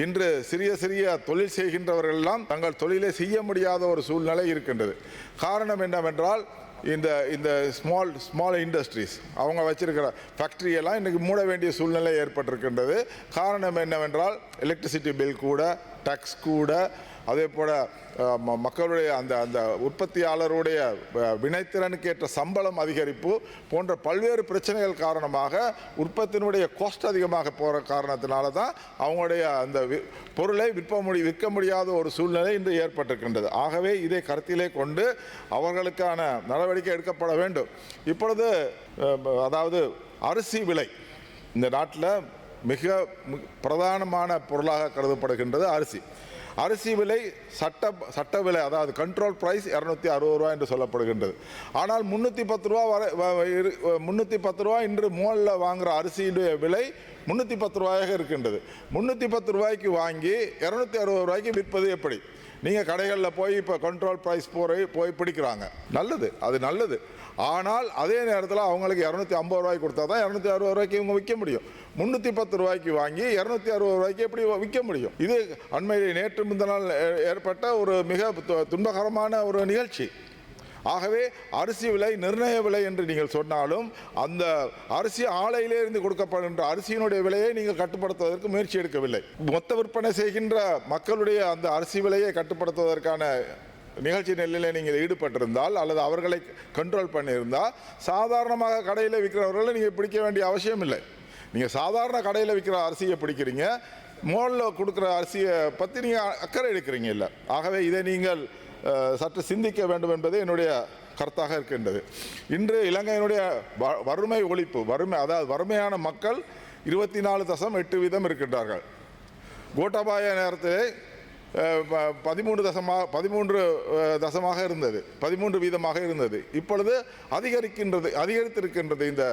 இன்று சிறிய சிறிய தொழில் செய்கின்றவர்கள் எல்லாம் தங்கள் தொழிலை செய்ய முடியாத ஒரு சூழ்நிலை இருக்கின்றது. காரணம் என்னவென்றால் இந்த இந்த ஸ்மால் ஸ்மால் இண்டஸ்ட்ரீஸ் அவங்க வச்சிருக்கிற ஃபேக்ட்ரியெல்லாம் இன்றைக்கி மூட வேண்டிய சூழ்நிலை ஏற்பட்டிருக்கின்றது. காரணம் என்னவென்றால் எலக்ட்ரிசிட்டி பில் கூட டேக்ஸ் கூட அதே போல் ம- மக்களுடைய அந்த அந்த உற்பத்தியாளருடைய அஹ், வினைத்திறனுக்கு ஏற்ற சம்பளம் அதிகரிப்பு போன்ற பல்வேறு பிரச்சனைகள் காரணமாக உற்பத்தியினுடைய கோஸ்ட் அதிகமாக போகிற காரணத்தினால தான் அவங்களுடைய அந்த வி- பொருளை விற்ப முடி விற்க முடியாத ஒரு சூழ்நிலை இன்று ஏற்பட்டிருக்கின்றது. ஆகவே இதை கருத்திலே கொண்டு அவர்களுக்கான நடவடிக்கை எடுக்கப்பட வேண்டும். இப்பொழுது அதாவது அரிசி விலை இந்த நாட்டில் மிக மு- பிரதானமான பொருளாக கருதப்படுகின்றது அரிசி. அரிசி விலை சட்ட சட்ட விலை அதாவது கண்ட்ரோல் ப்ரைஸ் இரநூத்தி அறுபது ரூபா என்று சொல்லப்படுகின்றது. ஆனால் முந்நூற்றி பத்து ரூபா வரை முந்நூற்றி பத்து ரூபா இன்று மோலில் வாங்குகிற அரிசியுடைய விலை முந்நூற்றி பத்து ரூபாயாக இருக்கின்றது. முந்நூற்றி பத்து ரூபாய்க்கு வாங்கி இரநூத்தி அறுபது ரூபாய்க்கு விற்பது எப்படி? நீங்கள் கடைகளில் போய் இப்போ கண்ட்ரோல் ப்ரைஸ் போய் போய் பிடிக்கிறாங்க. நல்லது அது நல்லது. ஆனால் அதே நேரத்தில் அவங்களுக்கு இரநூத்தி ஐம்பது ரூபாய்க்கு கொடுத்தா தான் இரநூத்தி அறுபது ரூபாய்க்கு இவங்க விற்க முடியும். முந்நூற்றி பத்து ரூபாய்க்கு வாங்கி இரநூத்தி அறுபது ரூபாய்க்கு எப்படி விற்க முடியும்? இது அண்மையில் நேற்று முந்தினால் ஏற்பட்ட ஒரு மிக துன்பகரமான ஒரு நிகழ்ச்சி. ஆகவே அரிசி விலை நிர்ணய விலை என்று நீங்கள் சொன்னாலும் அந்த அரிசி ஆலையிலிருந்து கொடுக்கப்படுகின்ற அரிசியினுடைய விலையை நீங்கள் கட்டுப்படுத்துவதற்கு முயற்சி எடுக்கவில்லை. மொத்த விற்பனை செய்கின்ற மக்களுடைய அந்த அரிசி விலையை கட்டுப்படுத்துவதற்கான நிகழ்ச்சி நெல்லில் நீங்கள் ஈடுபட்டிருந்தால் அல்லது அவர்களை கண்ட்ரோல் பண்ணியிருந்தால் சாதாரணமாக கடையில் விற்கிறவர்களை நீங்கள் பிடிக்க வேண்டிய அவசியம் இல்லை. நீங்கள் சாதாரண கடையில் விற்கிற அரிசியை பிடிக்கிறீங்க மோலில் கொடுக்குற அரிசியை பற்றி நீங்கள் அக்கறை எடுக்கிறீங்க இல்லை. ஆகவே இதை நீங்கள் சற்று சிந்திக்க வேண்டும் என்பது என்னுடைய கருத்தாக இருக்கின்றது. இன்று இலங்கையினுடைய வ- வறுமை ஒழிப்பு வறுமை அதாவது வறுமையான மக்கள் இருபத்தி நாலு தசம் எட்டு வீதம் இருக்கின்றார்கள். கோட்டாபாய நேரத்திலே பதிமூன்று தசமாக பதிமூன்று தசமாக இருந்தது. பதிமூன்று வீதமாக இருந்தது. இப்பொழுது அதிகரிக்கின்றது அதிகரித்திருக்கின்றது இந்த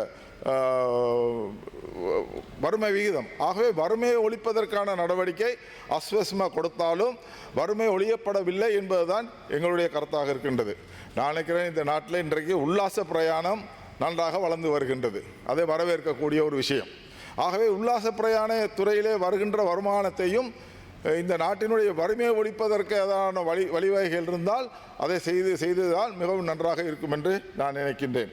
வறுமை விகிதம். ஆகவே வறுமையை ஒழிப்பதற்கான நடவடிக்கை அஸ்வஸ்மா கொடுத்தாலும் வறுமை ஒழியப்படவில்லை என்பதுதான் எங்களுடைய கருத்தாக இருக்கின்றது. நான் நினைக்கிறேன் இந்த நாட்டில் இன்றைக்கு உல்லாச பிரயாணம் நன்றாக வளர்ந்து வருகின்றது. அதை வரவேற்கக்கூடிய ஒரு விஷயம். ஆகவே உல்லாச பிரயாண துறையிலே வருகின்ற வருமானத்தையும் இந்த நாட்டினுடைய வறுமையை ஒழிப்பதற்கு ஏதான வழி வழிவகைகள் இருந்தால் அதை செய்து செய்ததால் மிகவும் நன்றாக இருக்கும் என்று நான் நினைக்கின்றேன்.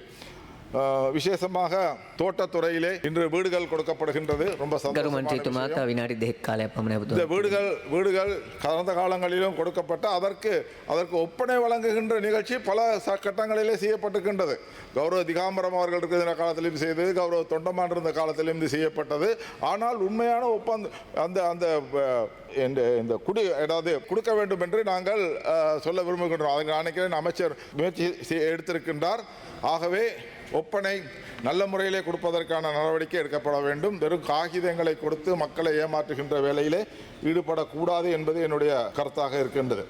விசேஷமாக தோட்டத்துறையிலே இன்று வீடுகள் கொடுக்கப்படுகின்றது. ரொம்ப இந்த வீடுகள் வீடுகள் கடந்த காலங்களிலும் கொடுக்கப்பட்ட அதற்கு அதற்கு ஒப்பனை வழங்குகின்ற நிகழ்ச்சி பல கட்டங்களிலே செய்யப்பட்டிருக்கின்றது. கௌரவ திகாம்பரம் அவர்கள் இருக்கிற காலத்திலும் செய்தது கௌரவ தொண்டமான் இருந்த காலத்திலும் இது செய்யப்பட்டது. ஆனால் உண்மையான ஒப்பந்த அந்த அந்த இந்த குடி அதாவது கொடுக்க வேண்டும் என்று நாங்கள் சொல்ல விரும்புகின்றோம். அதுக்கு நினைக்கிறேன் அமைச்சர் முயற்சி எடுத்திருக்கின்றார். ஆகவே ஒப்பனை நல்ல முறையிலே கொடுப்பதற்கான நடவடிக்கை எடுக்கப்பட வேண்டும். வெறும் காகிதங்களை கொடுத்து மக்களை ஏமாற்றுகின்ற வேலையிலே ஈடுபடக்கூடாது என்பது என்னுடைய கருத்தாக இருக்கின்றது.